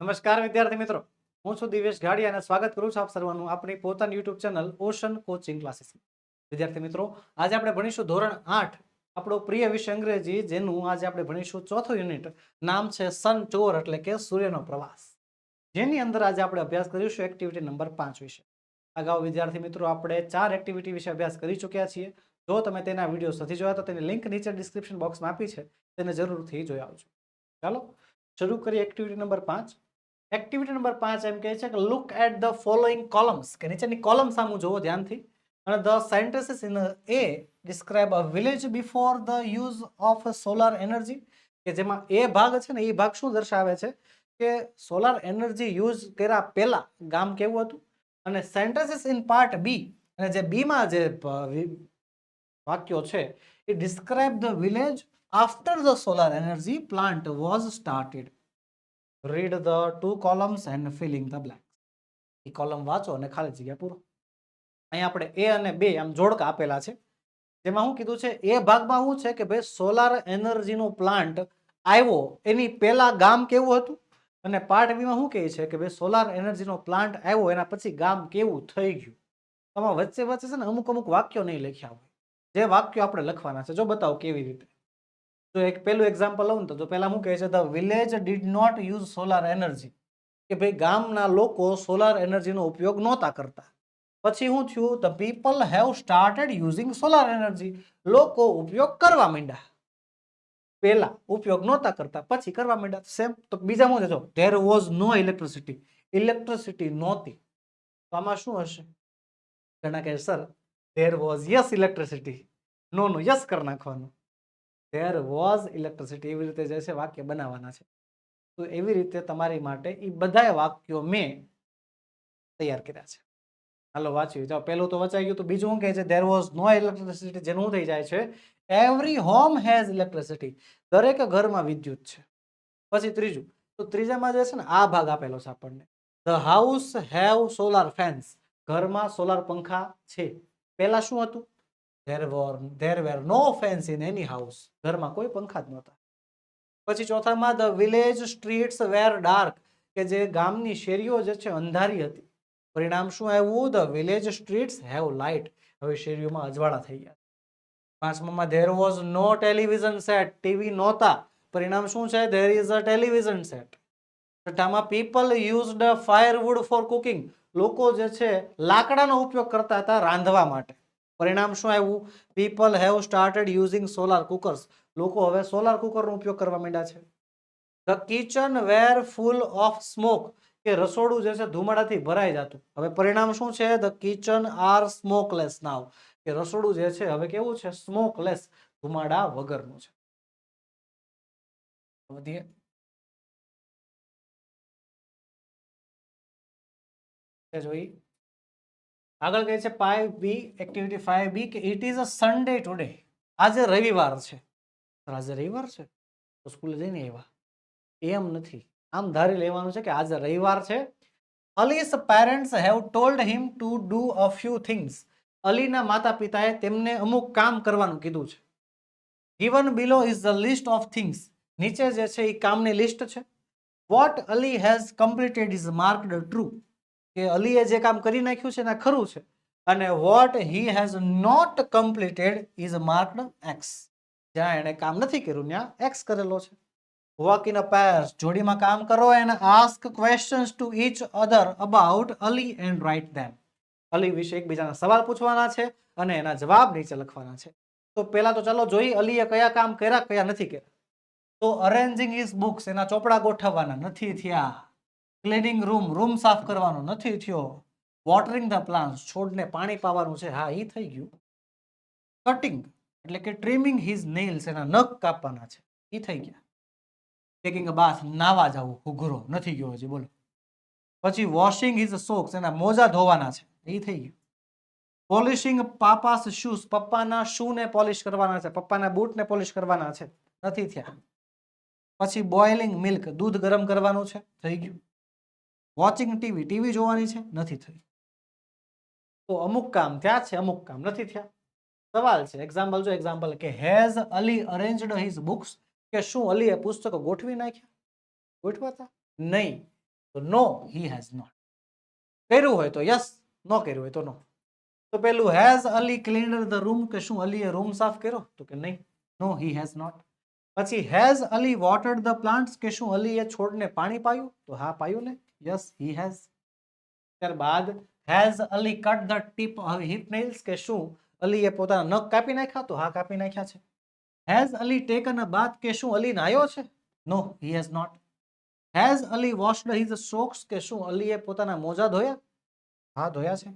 નમસ્કાર વિદ્યાર્થી મિત્રો. હું છું દિવેશ ગાડી અને સ્વાગત કરું છું આપ સર્વનું આપણી પોતાની YouTube channel Ocean Coaching Classes. વિદ્યાર્થી મિત્રો, આજે આપણે ભણીશું ધોરણ આઠ, આપણો પ્રિય વિષય અંગ્રેજી, જેનું આજે આપણે ભણીશું ચોથું યુનિટ, નામ છે સન ચોર એટલે કે સૂર્યનો પ્રવાસ. જેની અંદર આજે આપણે અભ્યાસ કરીશું એક્ટિવિટી નંબર પાંચ વિશે. અગાઉ વિદ્યાર્થી મિત્રો, આપણે ચાર એક્ટિવિટી વિશે અભ્યાસ કરી ચૂક્યા છીએ. જો તમે તેના વીડિયો નથી જોયા તો તેની લિંક નીચે ડિસ્ક્રિપ્શન બોક્સમાં આપી છે. તેને જરૂરથી જોઈ આવજો. ચાલો, શરૂ કરીએ એક્ટિવિટી નંબર પાંચ. એક્ટિવિટી નંબર પાંચ એમ કહે છે કે look at the following columns કે નીચેની કોલમ સામું જોવો ધ્યાનથી. અને the scientist in A describe a village before the use of solar energy કે જેમાં એ ભાગ છે ને, એ ભાગ શું દર્શાવે છે? કે સોલાર એનર્જી યુઝ કર્યા પહેલાં ગામ કેવું હતું? અને સેન્ટેન્સીસ ઇન પાર્ટ બી અને જે બીમાં જે વાક્યો છે, એ describe the village after the solar energy plant was started read the two columns and filling the blank A column વાંચો અને ખાલી જગ્યા પૂરો. અહીંયા આપણે એ અને બે આમ જોડકા આપેલા છે. જેમાં શું કીધું છે એ ભાગમાં શું છે કે ભાઈ સોલાર એનર્જીનો પ્લાન્ટ આવ્યો, એની પહેલા ગામ કેવું હતું? અને પાર્ટ બીમાં શું કહે છે કે ભાઈ સોલાર એનર્જીનો પ્લાન્ટ આવ્યો, એના પછી ગામ કેવું થઈ ગયું? આમાં વચ્ચે વચ્ચે છે ને અમુક અમુક વાક્યો નહીં લખ્યા હોય. જે વાક્યો આપણે લખવાના છે, જો બતાવો કેવી રીતે? તો એક પેલું એક્ઝામ્પલ લઉં તો પહેલાં પહેલા શું કહે છે the village did not use solar energy કે ભાઈ, ગામના લોકો સોલાર એનર્જીનો ઉપયોગ નહોતા કરતા. પછી શું થયું the people have started using solar energy લોકો ઉપયોગ કરવા માંડ્યા. પહેલા ઉપયોગ નહોતા કરતા, પછી કરવા માંડ્યા. સેમ તો બીજામાં જજો there was no electricity electricity નહોતી. તો આમાં શું હશે? ઘણા કહે sir there was yes electricity no no yes કરી નાખવાનું. ધેર વોઝ ઇલેક્ટ્રિસિટી એવી રીતે જે છે વાક્ય બનાવવાના છે. તો એવી રીતે તમારી માટે એ બધાય વાક્યો મેં તૈયાર કર્યા છે. હાલો વાંચ્યું જાઓ, પહેલું તો વચાઈ ગયું તો બીજું શું કહે છે? ધેર વોઝ નો ઇલેક્ટ્રિસિટી જેનું થઈ જાય છે? એવરી હોમ હેઝ ઇલેક્ટ્રિસિટી દરેક ઘરમાં વિદ્યુત છે. પછી ત્રીજું, તો ત્રીજામાં જે છે ને, આ ભાગ આપેલો છે આપણને. The house have solar fans ઘરમાં સોલાર પંખા છે. પહેલાં શું હતું? There war there were no fans in any house ઘરમાં કોઈ પંખા જ નહોતા. પછી ચોથામાં the village streets were dark કે જે ગામની શેરીઓ જે છે, અંધારી હતી. પરિણામ શું આવ્યું? The village streets have light હવે શેરીઓમાં અજવાળા થઈ ગયા. પાંચમામાં there was no television set TV નહોતા. પરિણામ શું છે? There is a television set છઠ્ઠામાં people used firewood for cooking લોકો જે છે, લાકડાનો ઉપયોગ કરતા હતા રાંધવા માટે. પરિણામ શું આવ્યું? People have started using solar cookers લોકો હવે સોલાર કુકરનો ઉપયોગ કરવા માંડ્યા છે. The kitchen were full of smoke કે રસોડું જે છે ધુમાડાથી ભરાઈ જતું. હવે પરિણામ શું છે? The kitchen are smokeless now કે રસોડું જે છે હવે કેવું છે? સ્મોકલેસ ધુમાડા વગરનું છે. વધીએ એ જોઈ. આગળ કહે છે five B activity five B કે it is a Sunday today આજે રવિવાર છે. આજે રવિવાર છે? તો સ્કૂલે જઈને આવ્યા. એમ નથી. આમ ધારી લેવાનું છે કે આજે રવિવાર છે. Ali's parents have told him to do a few things અલીના માતા પિતાએ તેમને અમુક કામ કરવાનું કીધું છે. Given below is the list of things નીચે જે છે એ કામની લિસ્ટ છે. What Ali has completed is marked true કે અલીએ જે કામ કરી નાખ્યું છે ને ખરું છે. અને what he has not completed is marked X જ્યાં એણે કામ નથી કર્યું, ત્યાં એક્સ કરેલો છે. વોક ઇન અ પેર્સ જોડીમાં કામ કરો and ask questions to each other about Ali and write them Ali વિશે એકબીજાના સવાલ પૂછવાના છે અને એના જવાબ નીચે લખવાના છે. તો પહેલા તો ચાલો જોઈએ અલીએ કયા કામ કર્યા, કયા નથી કર્યા. તો અરેન્જિંગ ઇઝ બુક્સ એના ચોપડા ગોઠવવાના નથી થયા. ક્લીનિંગ રૂમ રૂમ સાફ કરવાનો નથી થયો. વોટરિંગ ધ પ્લાન્ટ્સ છોડને પાણી પાવાનું છે. હા એ થઈ ગયું. કટિંગ એટલે કે ટ્રીમિંગ હિઝ નેલ્સ એના નખ કાપવાના છે. એ થઈ ગયા. ટેકિંગ અ બાથ નાવા જવું, ઉઘરો, નથી ગયો હજી, બોલો. પછી વોશિંગ હિઝ સોક્સ એના મોજા ધોવાના છે. એ થઈ ગયું. પોલિશિંગ પાપાસ શૂઝ પપ્પાના શૂને પોલિશ કરવાના છે. પપ્પાના બૂટને પોલિશ કરવાના છે. નથી થયા. પછી બોઇલિંગ મિલ્ક દૂધ ગરમ કરવાનું છે. થઈ ગયું. વોચિંગ ટીવી ટીવી જોવાની છે? નથી થઈ તો અમુક કામ થયા છે, અમુક કામ નથી થયા. સવાલ છે એક્ઝામ્પલ જો એક્ઝામ્પલ કે has Ali arranged his books કે શું અલીએ પુસ્તકો ગોઠવી નાખ્યા? ગોઠવાતા? નહીં. તો નો હી હેઝ નોટ કર્યું હોય તો યસ ન કર્યું હોય તો નો તો પેલું has Ali cleaner the room કે શું અલીએ રૂમ સાફ કર્યો? તો કે નહીં. નો હી હેઝ નોટ પછી has Ali watered the plants કે શું અલીએ છોડને પાણી પાયું? તો હા, પાયું ને. યસ હી હેઝ ત્યારબાદ has Ali cut the tip hip nails કે શું? અલીએ પોતાના નખ કાપી નાખ્યા? તો હા, કાપી નાખ્યા છે. Has Ali taken a bath કે શું? અલી નાયો છે? No he has not has Ali washed his socks કે શું? અલીએ પોતાના મોજા ધોયા? હા, ધોયા છે.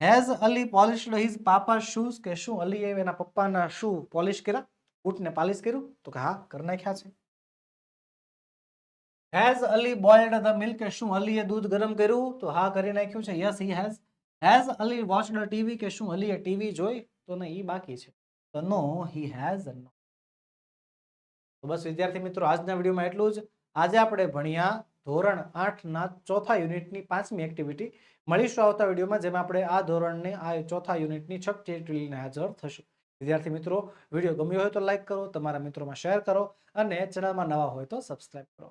Has Ali polished his papa shoes કે શું? અલીએ એના પપ્પાના શૂ પોલિશ કર્યા? બૂટને પાલિશ કર્યું? તો કે હા, કરી નાખ્યા છે. Has Ali boiled the milk શું અલીએ દૂધ ગરમ કર્યું? તો હા કરી નાખ્યું છે. Yes he has has Ali watched TV કે શું અલીએ ટીવી જોઈ? તો ને એ બાકી છે. તો નો હી હેઝ નો તો બસ વિદ્યાર્થી મિત્રો, આજના વિડીયોમાં એટલું જ. આજે આપણે ભણ્યા ધોરણ આઠના ચોથા યુનિટની પાંચમી એક્ટિવિટી મળીશું આવતા વિડીયોમાં, જેમાં આપણે આ ધોરણની, આ ચોથા યુનિટની છઠ્ઠીને હાજર થશું. વિદ્યાર્થી મિત્રો, વીડિયો ગમ્યો હોય તો લાઇક કરો, તમારા મિત્રોમાં શેર કરો અને ચેનલમાં નવા હોય તો સબસ્ક્રાઈબ કરો.